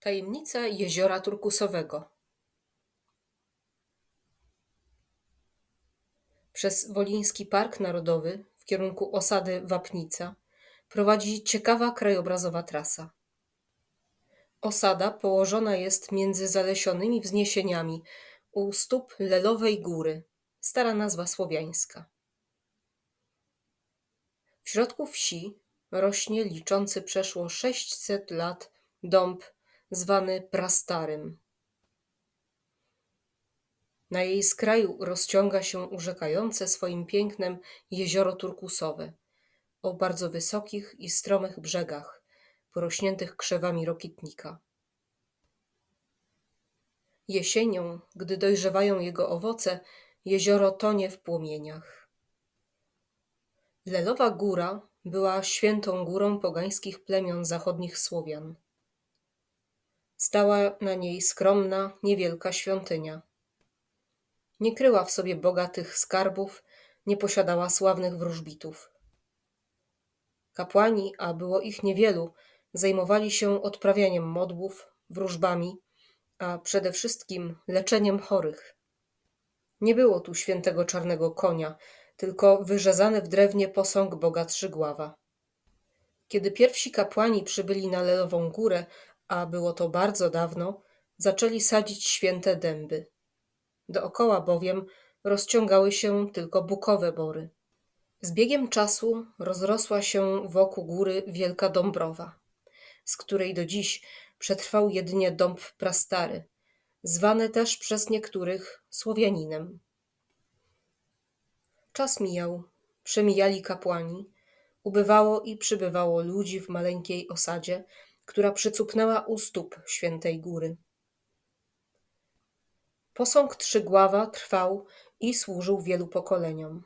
Tajemnica jeziora turkusowego. Przez Woliński Park Narodowy w kierunku osady Wapnica prowadzi ciekawa krajobrazowa trasa. Osada położona jest między zalesionymi wzniesieniami u stóp Lelowej Góry, stara nazwa słowiańska. W środku wsi rośnie liczący przeszło 600 lat dąb zwany Prastarym. Na jej skraju rozciąga się urzekające swoim pięknem jezioro turkusowe o bardzo wysokich i stromych brzegach, porośniętych krzewami rokitnika. Jesienią, gdy dojrzewają jego owoce, jezioro tonie w płomieniach. Lelowa Góra była świętą górą pogańskich plemion zachodnich Słowian. Stała na niej skromna, niewielka świątynia. Nie kryła w sobie bogatych skarbów, nie posiadała sławnych wróżbitów. Kapłani, a było ich niewielu, zajmowali się odprawianiem modłów, wróżbami, a przede wszystkim leczeniem chorych. Nie było tu świętego czarnego konia, tylko wyrzezany w drewnie posąg boga Trzygława. Kiedy pierwsi kapłani przybyli na Lelową Górę, a było to bardzo dawno, zaczęli sadzić święte dęby. Dookoła bowiem rozciągały się tylko bukowe bory. Z biegiem czasu rozrosła się wokół góry wielka Dąbrowa, z której do dziś przetrwał jedynie dąb prastary, zwany też przez niektórych Słowianinem. Czas mijał, przemijali kapłani, ubywało i przybywało ludzi w maleńkiej osadzie, która przycupnęła u stóp świętej góry. Posąg Trzygława trwał i służył wielu pokoleniom.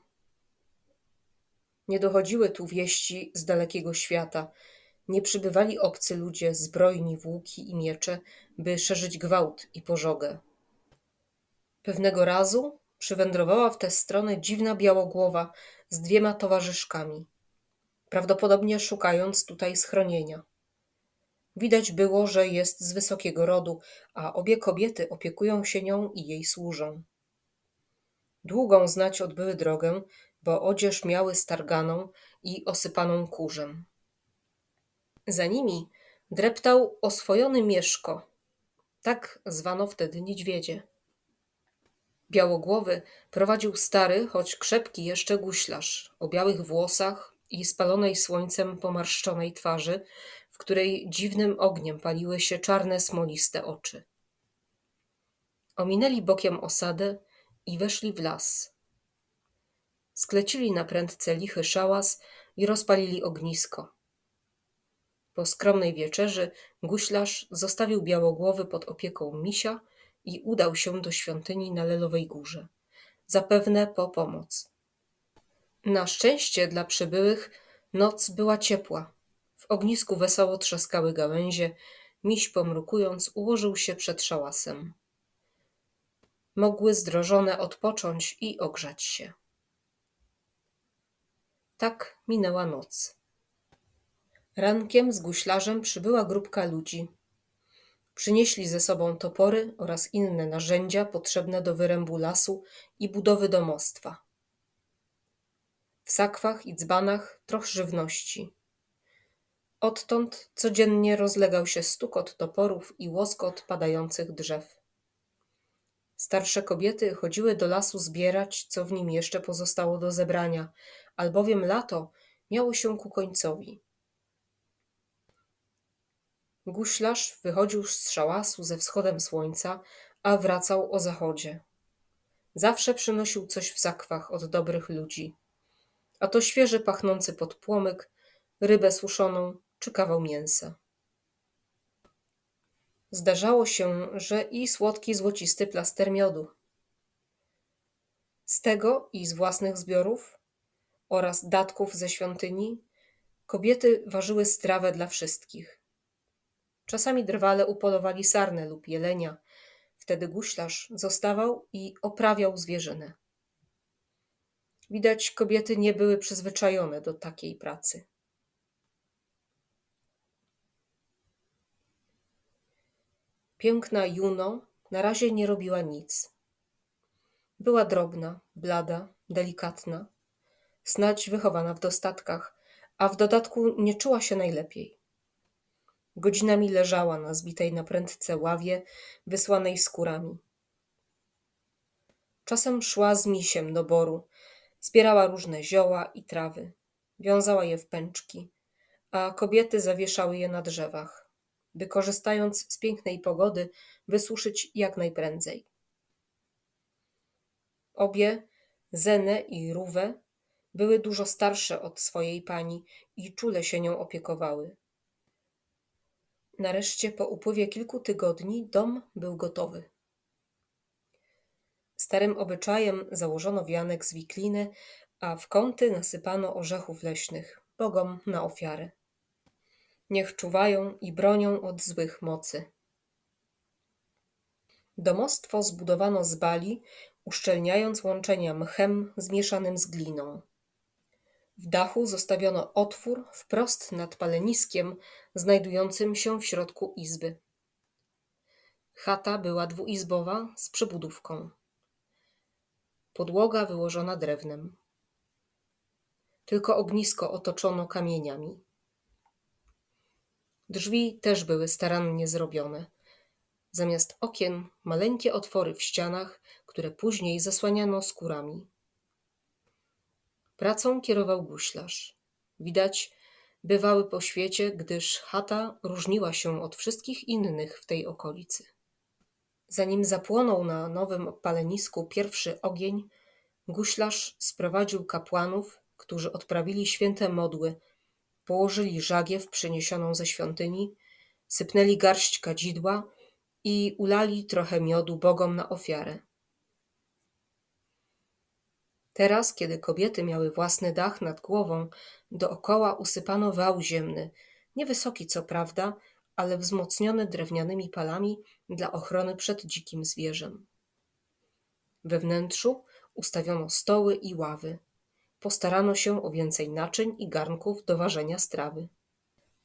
Nie dochodziły tu wieści z dalekiego świata, nie przybywali obcy ludzie zbrojni w łuki i miecze, by szerzyć gwałt i pożogę. Pewnego razu przywędrowała w tę stronę dziwna białogłowa z dwiema towarzyszkami, prawdopodobnie szukając tutaj schronienia. Widać było, że jest z wysokiego rodu, a obie kobiety opiekują się nią i jej służą. Długą znać odbyły drogę, bo odzież miały starganą i osypaną kurzem. Za nimi dreptał oswojony mieszko, tak zwano wtedy niedźwiedzie. Białogłowy prowadził stary, choć krzepki jeszcze guślarz, o białych włosach i spalonej słońcem pomarszczonej twarzy, w której dziwnym ogniem paliły się czarne, smoliste oczy. Ominęli bokiem osadę i weszli w las. Sklecili na prędce lichy szałas i rozpalili ognisko. Po skromnej wieczerzy guślarz zostawił białogłowy pod opieką misia i udał się do świątyni na Lelowej Górze, zapewne po pomoc. Na szczęście dla przybyłych noc była ciepła. W ognisku wesoło trzaskały gałęzie, miś pomrukując ułożył się przed szałasem. Mogły zdrożone odpocząć i ogrzać się. Tak minęła noc. Rankiem z guślarzem przybyła grupka ludzi. Przynieśli ze sobą topory oraz inne narzędzia potrzebne do wyrębu lasu i budowy domostwa. W sakwach i dzbanach troch żywności. Odtąd codziennie rozlegał się stukot toporów i łoskot padających drzew. Starsze kobiety chodziły do lasu zbierać, co w nim jeszcze pozostało do zebrania, albowiem lato miało się ku końcowi. Guślarz wychodził z szałasu ze wschodem słońca, a wracał o zachodzie. Zawsze przynosił coś w zakwach od dobrych ludzi. A to świeży pachnący podpłomyk, rybę suszoną czy kawał mięsa. Zdarzało się, że i słodki złocisty plaster miodu. Z tego i z własnych zbiorów oraz datków ze świątyni kobiety ważyły strawę dla wszystkich. Czasami drwale upolowali sarnę lub jelenia. Wtedy guślarz zostawał i oprawiał zwierzynę. Widać, kobiety nie były przyzwyczajone do takiej pracy. Piękna Juno na razie nie robiła nic. Była drobna, blada, delikatna, snać wychowana w dostatkach, a w dodatku nie czuła się najlepiej. Godzinami leżała na zbitej na prędce ławie, wysłanej skórami. Czasem szła z misiem do boru, zbierała różne zioła i trawy, wiązała je w pęczki, a kobiety zawieszały je na drzewach, by korzystając z pięknej pogody wysuszyć jak najprędzej. Obie, Zenę i Ruwę, były dużo starsze od swojej pani i czule się nią opiekowały. Nareszcie po upływie kilku tygodni dom był gotowy. Starym obyczajem założono wianek z wikliny, a w kąty nasypano orzechów leśnych, bogom na ofiarę. Niech czuwają i bronią od złych mocy. Domostwo zbudowano z bali, uszczelniając łączenia mchem zmieszanym z gliną. W dachu zostawiono otwór wprost nad paleniskiem, znajdującym się w środku izby. Chata była dwuizbowa z przybudówką. Podłoga wyłożona drewnem. Tylko ognisko otoczono kamieniami. Drzwi też były starannie zrobione. Zamiast okien maleńkie otwory w ścianach, które później zasłaniano skórami. Pracą kierował guślarz. Widać, bywały po świecie, gdyż chata różniła się od wszystkich innych w tej okolicy. Zanim zapłonął na nowym palenisku pierwszy ogień, guślarz sprowadził kapłanów, którzy odprawili święte modły, położyli żagiew przyniesioną ze świątyni, sypnęli garść kadzidła i ulali trochę miodu bogom na ofiarę. Teraz, kiedy kobiety miały własny dach nad głową, dookoła usypano wał ziemny, niewysoki co prawda, ale wzmocniony drewnianymi palami dla ochrony przed dzikim zwierzem. We wnętrzu ustawiono stoły i ławy. Postarano się o więcej naczyń i garnków do ważenia strawy.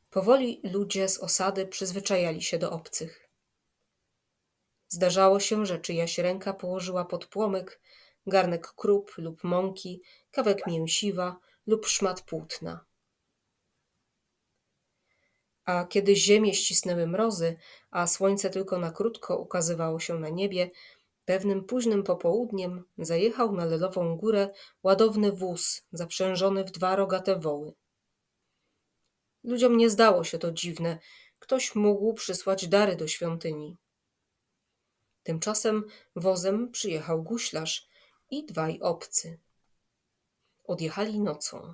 Powoli ludzie z osady przyzwyczajali się do obcych. Zdarzało się, że czyjaś ręka położyła pod płomyk garnek krup lub mąki, kawek mięsiwa lub szmat płótna. A kiedy ziemię ścisnęły mrozy, a słońce tylko na krótko ukazywało się na niebie, pewnym późnym popołudniem zajechał na Lelową Górę ładowny wóz zaprzężony w dwa rogate woły. Ludziom nie zdało się to dziwne, ktoś mógł przysłać dary do świątyni. Tymczasem wozem przyjechał guślarz i dwaj obcy. Odjechali nocą.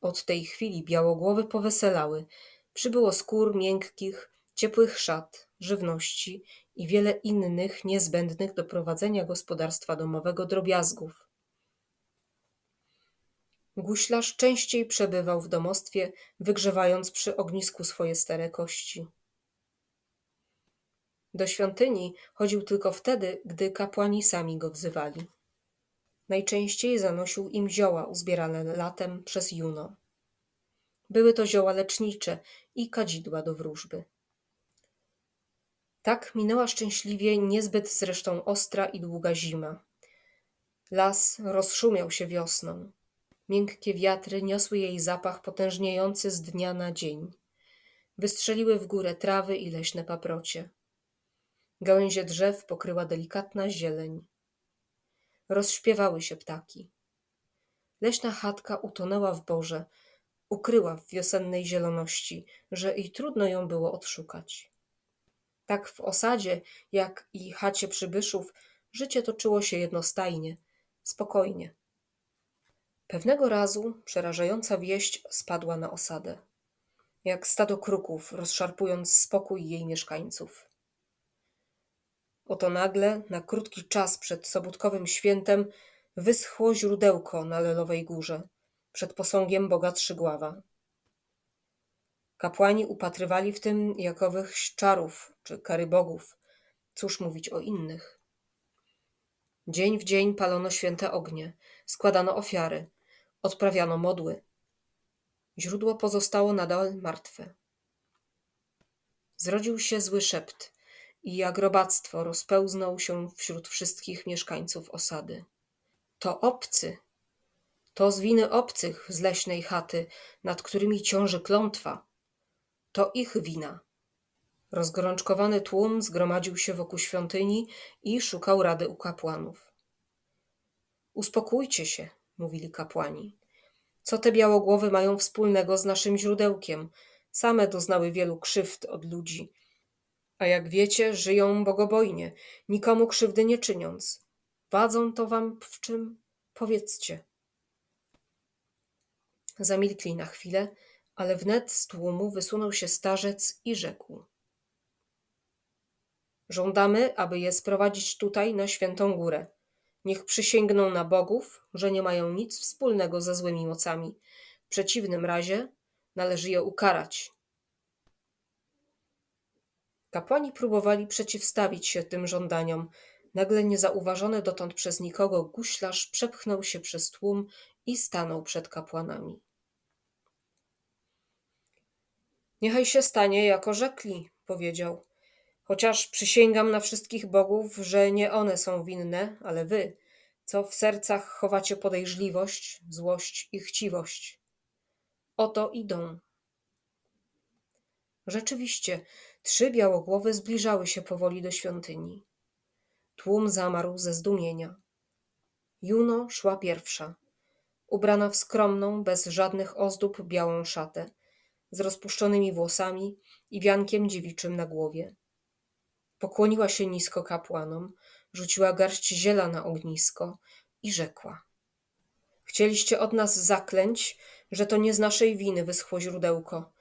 Od tej chwili białogłowy poweselały. Przybyło skór miękkich, ciepłych szat, żywności i wiele innych niezbędnych do prowadzenia gospodarstwa domowego drobiazgów. Guślarz częściej przebywał w domostwie, wygrzewając przy ognisku swoje stare kości. Do świątyni chodził tylko wtedy, gdy kapłani sami go wzywali. Najczęściej zanosił im zioła uzbierane latem przez Juno. Były to zioła lecznicze i kadzidła do wróżby. Tak minęła szczęśliwie niezbyt zresztą ostra i długa zima. Las rozszumiał się wiosną. Miękkie wiatry niosły jej zapach potężniejący z dnia na dzień. Wystrzeliły w górę trawy i leśne paprocie. Gałęzie drzew pokryła delikatna zieleń. Rozśpiewały się ptaki. Leśna chatka utonęła w borze, ukryła w wiosennej zieloności, że i trudno ją było odszukać. Tak w osadzie, jak i chacie przybyszów, życie toczyło się jednostajnie, spokojnie. Pewnego razu przerażająca wieść spadła na osadę, jak stado kruków, rozszarpując spokój jej mieszkańców. Oto nagle, na krótki czas przed sobótkowym świętem, wyschło źródełko na Lelowej Górze, przed posągiem boga Trzygława. Kapłani upatrywali w tym jakowych czarów czy kary bogów. Cóż mówić o innych? Dzień w dzień palono święte ognie, składano ofiary, odprawiano modły. Źródło pozostało nadal martwe. Zrodził się zły szept – i jak robactwo rozpełznął się wśród wszystkich mieszkańców osady. To obcy, to z winy obcych z leśnej chaty, nad którymi ciąży klątwa. To ich wina. Rozgorączkowany tłum zgromadził się wokół świątyni i szukał rady u kapłanów. Uspokójcie się, mówili kapłani. Co te białogłowy mają wspólnego z naszym źródełkiem? Same doznały wielu krzywd od ludzi. A jak wiecie, żyją bogobojnie, nikomu krzywdy nie czyniąc. Wadzą to wam w czym? Powiedzcie. Zamilkli na chwilę, ale wnet z tłumu wysunął się starzec i rzekł. Żądamy, aby je sprowadzić tutaj na świętą górę. Niech przysięgną na bogów, że nie mają nic wspólnego ze złymi mocami. W przeciwnym razie należy je ukarać. Kapłani próbowali przeciwstawić się tym żądaniom. Nagle niezauważony dotąd przez nikogo guślarz przepchnął się przez tłum i stanął przed kapłanami. Niechaj się stanie, jako rzekli, powiedział. Chociaż przysięgam na wszystkich bogów, że nie one są winne, ale wy, co w sercach chowacie podejrzliwość, złość i chciwość. Oto idą. Rzeczywiście, trzy białogłowy zbliżały się powoli do świątyni. Tłum zamarł ze zdumienia. Juno szła pierwsza, ubrana w skromną, bez żadnych ozdób białą szatę, z rozpuszczonymi włosami i wiankiem dziewiczym na głowie. Pokłoniła się nisko kapłanom, rzuciła garść ziela na ognisko i rzekła: Chcieliście od nas zaklęć, że to nie z naszej winy wyschło źródełko.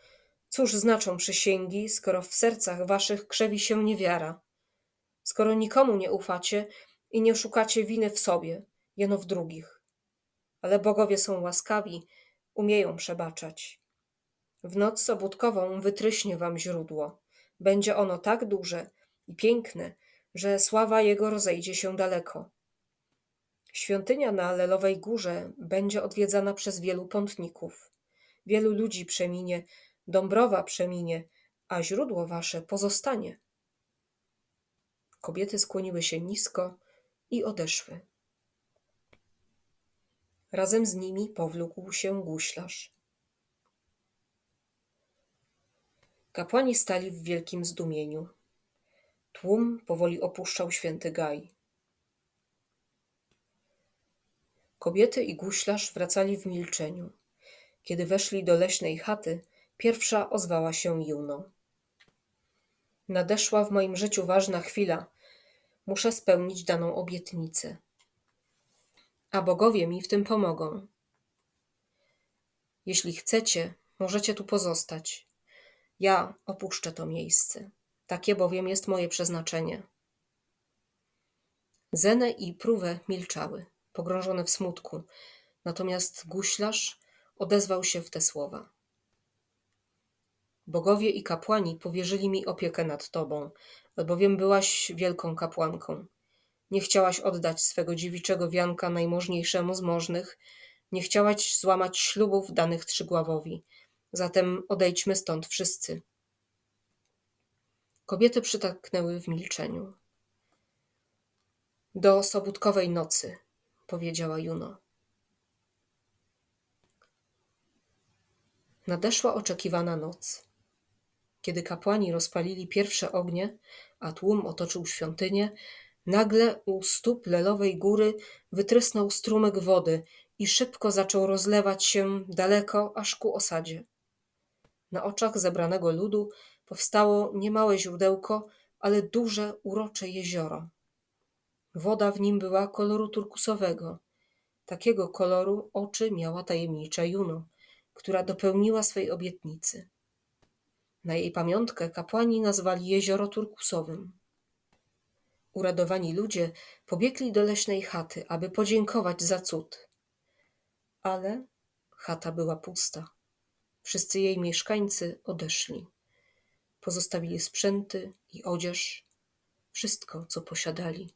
Cóż znaczą przysięgi, skoro w sercach waszych krzewi się niewiara? Skoro nikomu nie ufacie i nie szukacie winy w sobie, jeno w drugich. Ale bogowie są łaskawi, umieją przebaczać. W noc sobótkową wytryśnie wam źródło. Będzie ono tak duże i piękne, że sława jego rozejdzie się daleko. Świątynia na Lelowej Górze będzie odwiedzana przez wielu pątników. Wielu ludzi przeminie, Dąbrowa przeminie, a źródło wasze pozostanie. Kobiety skłoniły się nisko i odeszły. Razem z nimi powlókł się guślarz. Kapłani stali w wielkim zdumieniu. Tłum powoli opuszczał święty gaj. Kobiety i guślarz wracali w milczeniu. Kiedy weszli do leśnej chaty, pierwsza ozwała się Juno. Nadeszła w moim życiu ważna chwila. Muszę spełnić daną obietnicę. A bogowie mi w tym pomogą. Jeśli chcecie, możecie tu pozostać. Ja opuszczę to miejsce. Takie bowiem jest moje przeznaczenie. Zenę i Prówę milczały, pogrążone w smutku, natomiast guślarz odezwał się w te słowa. Bogowie i kapłani powierzyli mi opiekę nad tobą, albowiem byłaś wielką kapłanką. Nie chciałaś oddać swego dziewiczego wianka najmożniejszemu z możnych, nie chciałaś złamać ślubów danych trzygławowi. Zatem odejdźmy stąd wszyscy. Kobiety przytaknęły w milczeniu. Do sobótkowej nocy, powiedziała Juno. Nadeszła oczekiwana noc. Kiedy kapłani rozpalili pierwsze ognie, a tłum otoczył świątynię, nagle u stóp Lelowej Góry wytrysnął strumyk wody i szybko zaczął rozlewać się daleko aż ku osadzie. Na oczach zebranego ludu powstało niemałe źródełko, ale duże, urocze jezioro. Woda w nim była koloru turkusowego. Takiego koloru oczy miała tajemnicza Juno, która dopełniła swej obietnicy. Na jej pamiątkę kapłani nazwali jezioro turkusowym. Uradowani ludzie pobiegli do leśnej chaty, aby podziękować za cud. Ale chata była pusta. Wszyscy jej mieszkańcy odeszli. Pozostawili sprzęty i odzież, wszystko, co posiadali.